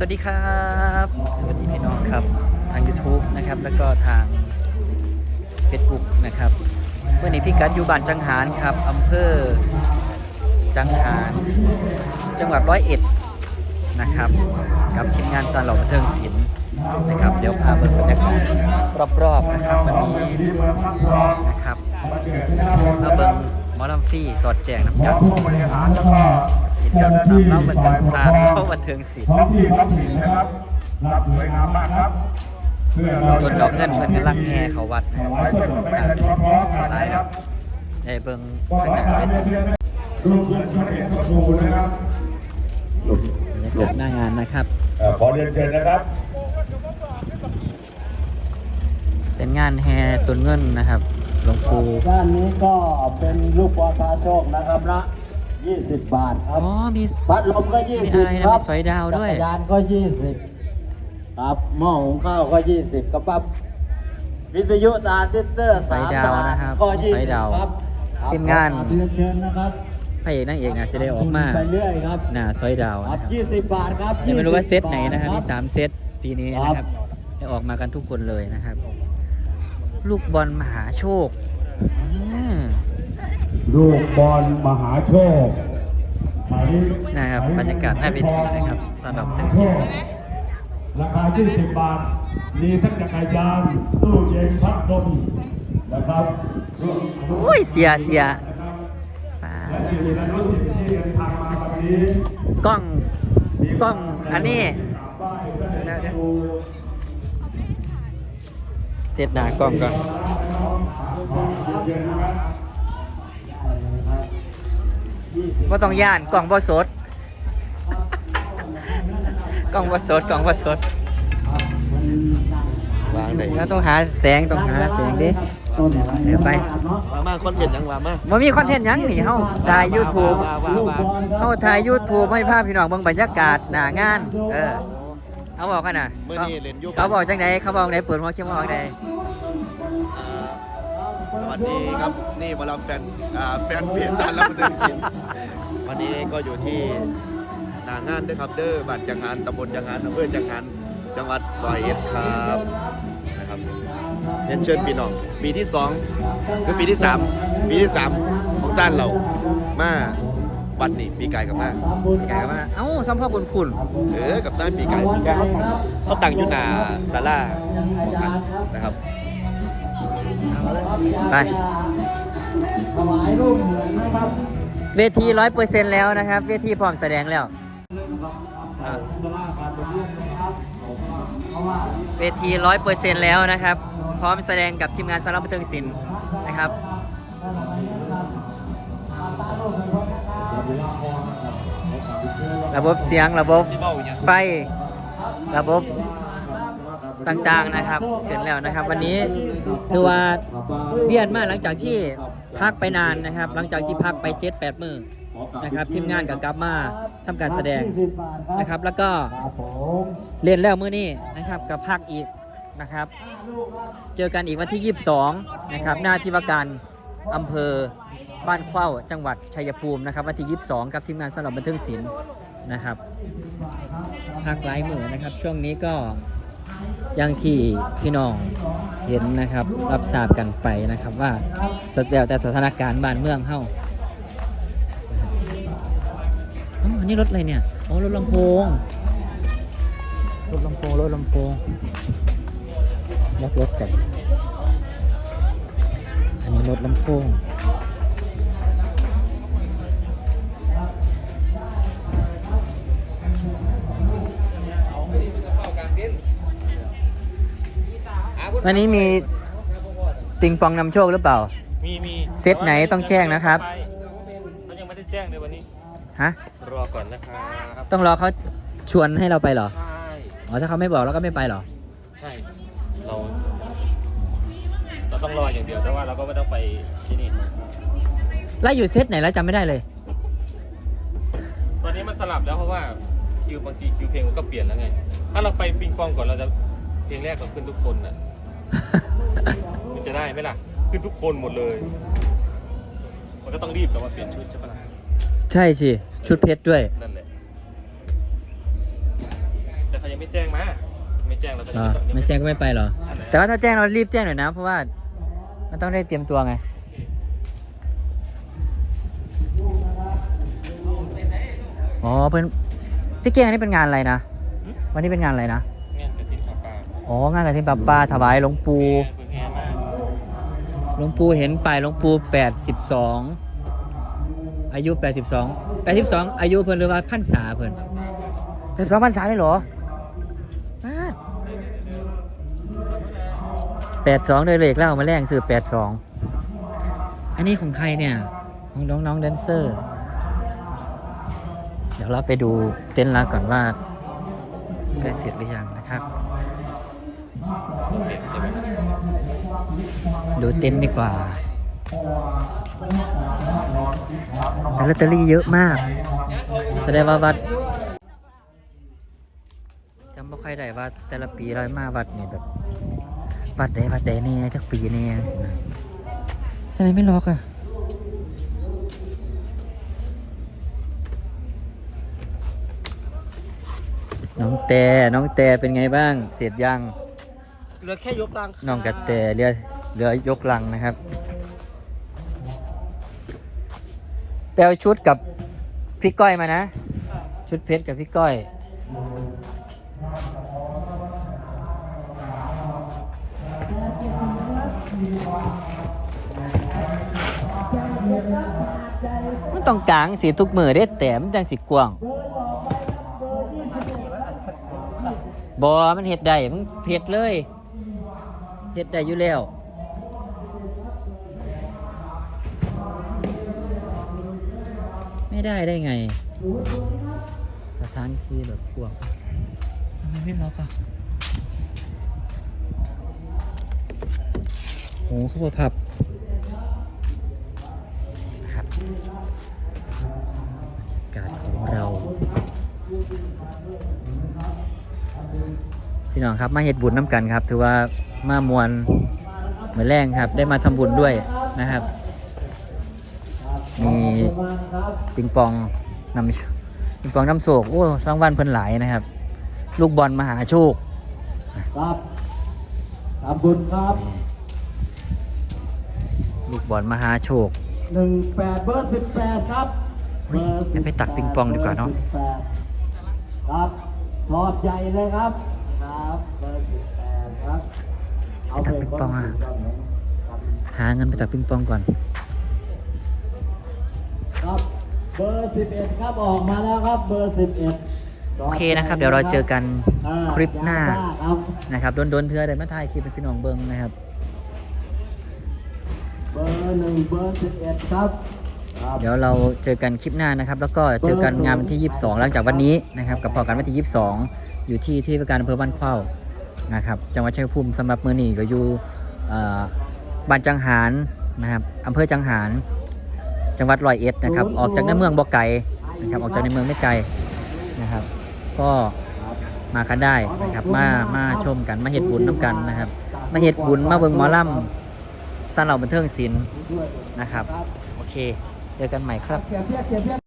วัสดีครับ สวัสดีพี่น้องครับ ทาง YouTube นะครับ แล้วก็ทาง Facebook นะครับเมื่อนี้พี่กัดอยู่บ้านจังหารครับอำเภอจังหารจังหวัดร้อยเอ็ดนะครับกับทีมงานสารหล่อบันเทิงศิลป์นะครับเดี๋ยวพาเบิ่งบรรยากาศรอบๆนะครับวันนี้นะครับมาเบิ่งมอลำฟรีสอดแจงน้ำกัน กิจกรรมสามเล่าบันเทิงศาสตร์เข้าบันเทิงศิลป์ท้องที่ท้องถิ่นนะครับรับสวยงามมากครับเพื่อเราคนดอกเงินเพิ่นกำลังแห่เขาวัดนะครับวายส่วนของแม่พร้อมกันหลายนะครับไอ้เบิ่งก็ทางหรัน้าบเวเรียนทีเรียนรูปเพื่อนพระเอกพระครูนะครับบรรยากาศหน้างานนะครับอขอเรียนเชิญนะครับเป็นงานแห่ต้นเงินนะครับ หลวงปู่ด้านนี้ก็เป็นลูกบอลพาโชคนะครับละ 20บาทคอ๋รัอบมีพัดลมก็มีอะไร20นะครับมีสอยดาวด้วย จักรยานก็20ครับหม้อหุงข้าวก็20กระปั๊บวิทยุตาติเตอร์สอยดาวนะครับก็สอยดาว20ครับทีมงาน ครับเรียนเชิญนะครับพระเอกนางเอกน่ะจะได้ออกมาไปเรื่อยครับหน้าซอยดาวครันะบครับ20 บาทครับยังไม่รู้ว่า20เซตไหนนะครับาทมีสามเซตปีนี้นะครับได้ออกมากันทุกคนเลยนะครับ ลูกบอลมหาโชคอืม ลูกบอลมหาโชคหมายนะครับบรรยากาศหน้าเวทีนะครับสำหรับมหาโชคราคา 20 บาท มีทั้งจักรยานตู้เย็นพัดลมนะครับร่วมอนุโมทนาโอ้ยเสียเสียนะครับอ่าและศิษย์อนุศิษย์ที่เดินทางมาวันนี้กล้องกล้องอันนี้กราบไหว้พระเดชพระคุณเซตหน้ากล้องก่อนเย็นนะครับ ว่าต้องย่านกล่องบ่สด กล่องบ่สดกล่องบ่สดวางไหนแล้วต้องหาแสงต้องหาแสงดิต้นอะไรเดี๋ยวไปมามาคอนเทนต์ยังมามามันมีคอนเทนต์หยังนี่เฮาถ่าย YouTube ว่าว่าลูกว่าบอลครับเฮาถ่าย YouTube ให้ภาพพี่น้องเบิ่งบรรยากาศหน้างาน เออเขาบอกกันน่ะเมื่อเขานี้เล่นอยุเขาบอกจังไดเขาบอกจังไดเปิดหัวคิดว่าจังได สวัสดีครับนี่บอลแฟนอ่าแฟนเพจสารบันเทิงศิลป์วันนี้ก็อยู่ที่หนางานด้วยครับเด้อบ้านจังหารตำบลจังหารอำเภอจังหารจังหวัดร้อยเอ็ดครับนะครับเรียนเชิญพี่น้องปีที่สองคือปีที่สามปีที่สามของสั้นเรามาวันนี้ปีไก่กับมาใหญ่ว่าเอ้าสัมภาษณ์บุญคุณเออกับน้าปีไก่ปีไก่เขาตั้งอยู่หน้าศาลาของท่านนะครับ ไปถวายรูปเหมือนนะครับเวทีร้อยเปอร์เซ็นต์แล้วนะครับ เวทีพร้อมแสดงแล้วเวทีร้อยเปอร์เซ็นต์แล้วนะครับ พร้อมแสดงกับทีมงานสารบันเทิงศิลป์นะครับระบบเสียงระบบที่เบ้าอย่างไฟ ระบบ ต่างๆนะครับเสร็จแล้วนะครับ วันนี้คือว่าเวียนมากหลังจากที่พักไปนานนะครับ หลังจากที่พักไปเจ็ดแปดมือนะครับทีมงานกับกลับมาทำการแสดงนะครับ แล้วก็เรียนแล้วมื้อนี้นะครับกับพักอีกนะครับ เจอกันอีกวันที่ 22 นะครับ หน้าที่ว่าการอำเภอบ้านเข้าจังหวัดชัยภูมินะครับวันที่ 22กับทีมงานสำหรับบันเทิงศิลป์นะครับพักหลายมือนะครับ ช่วงนี้ก็ อยังที่พี่น้องเห็นนะครับ รับทราบกันไปนะครับว่าสแตวแต่สถานการณ์บ้านเมืองเฮาอ๋ออันนี่รถอะไรเนี่ยอ๋อรถลำโพงรถลำโพงรถลำโพงยักรถกันอันนี้รถลำโพง วันนี้มีติงปองนำโชคหรือเปล่า มีมีเซตไหนต้องแจ้งนะครับ เขายังไม่ได้แจ้งเลยวันนี้ ฮะ รอก่อนนะครับ ต้องรอเขาชวนให้เราไปเหรอ ใช่ อ๋อ ถ้าเขาไม่บอกเราก็ไม่ไปเหรอ ใช่ เรา เราต้องรออย่างเดียวแต่ว่าเราก็ไม่ต้องไปที่นี่ แล้วอยู่เซตไหนแล้วจำไม่ได้เลย ตอนนี้มันสลับแล้วเพราะว่าคิวบางทีคิวเพลงมันก็เปลี่ยนแล้วไง ถ้าเราไปปิงปองก่อนเราจะเพลงแรกเราขึ้นทุกคนน่ะ มันจะได้ไหมล่ะ ขึ้นทุกคนหมดเลย มันก็ต้องรีบแล้วมาเปลี่ยนชุดใช่ปะล่ะใช่สิ ชุดเพชรด้วย นั่นแหละ แต่ยังไม่แจ้งมา ไม่แจ้งเราจะเหรอไม่แจ้งก็ไม่ไปเหรอ แต่ว่าถ้าแจ้งเรารีบแจ้งหน่อยนะ เพราะว่ามันต้องได้เตรียมตัวไง อ๋อเพื่อนพี่เก้งอันนี้เป็นงานอะไรนะ วันนี้เป็นงานอะไรนะเนี่ยกระถิ่นปลาปลา อ๋องานกระถิ่นปลาปลาถวายหลวงปู่เพิ่งแห่มาหลวงปู่เห็นป่ายหลวงปู่แปดสิบสองอายุแปดสิบสองแปดสิบสองอายุเพิ่นหรือว่าพันษาเพิ่นแปดสองพันษาเลยเหรอแปดสองเลยเลขเล่ามาแรงคือแปดสองอันนี้ของใครเนี่ยของน้องน้องๆแดนเซอร์ เดี๋ยวเราไปดูเต้นท์ละก่อนว่าใกล้เสร็จหรือยังนะครับเด็กใช่ไหมดูเต็นท์ดีกว่าแต่ลอตเตอรี่เยอะมาก แสดงว่าวัดจำไม่ค่อยได้ว่าแต่ละปีเรามาวัดนี่แบบวัดใดวัดใดแน่จักปีแน่สินะทำไมไม่ล็อกอะน้องแต่น้องแต่เป็นไงบ้าง เสร็จยัง เหลือแค่ยกรังน้องกระแตเรือเรือยกลังนะครับไปเอาชุดกับพี่ก้อยมานะ ชุดเพชรกับพี่ก้อย มันต้องกลางสีทุกมือได้แต่มันจังสีกว้างบอมันเห็ดได้มันเห็ดเลย เฮ็ดได้อยู่แล้วไม่ได้ได้ไง สถานที่แบบกว้างทำไมไม่ล็อกอะโอ้เขาบอกพับครับบรรยากาศของเรา พี่น้องครับมาเฮ็ดบุญน้ำกันครับ ถือว่า มามวนเหมือนแรงครับ ได้มาทำบุญด้วยนะครับ มีปิงปองนำปิงปองน้ำโศกโอ้รางวัลเพิ่นหลายนะครับ ลูกบอลมหาโชคครับทำบุญครับ ลูกบอลมหาโชคหนึ่งแปดเบอร์สิบแปดครับเฮ้ยงั้นไปตักปิงปองดีกว่าเนอะบอร์18ครับทอดใหญ่เลยครับ ครับเบอร์สิบแปดครับ ไปตักปิงปองอะครับหาเงินไปตักปิงปองก่อนครับเบอร์สิบเอ็ดครับออกมาแล้วครับเบอร์สิบเอ็ดโอเคนะครับ เดี๋ยวเราเจอกันคลิปหน้าครับนะครับโดนๆเธอได้มาถ่ายคลิปให้พี่น้องเบิ่งนะครับเบอร์หนึ่งเบอร์สิบเอ็ดครับครับ เดี๋ยวเราเจอกันคลิปหน้านะครับ แล้วก็เจอกันงานวันที่ 22 หลังจากวันนี้นะครับ กับพอกันวันที่ 22 อยู่ที่ที่ว่าการอำเภอบ้านเข้า นะครับจังหวัดชัยภูมิสำหรับมือนี้ก็อยู่เอ่อบ้านจังหารนะครับอำเภอจังหาร จังหวัดร้อยเอ็ดนะครับ ออกจากในเมืองบ่ไกลนะครับออกจากในเมืองไม่ไกลนะครับ ก็มากันได้นะครับ มามาชมกันมาเฮ็ดบุญน้ำกันนะครับ มาเฮ็ดบุญมาเบิ่งหมอลำสร้างเราบันเทิงศิลป์นะครับ โอเค เจอกันใหม่ครับ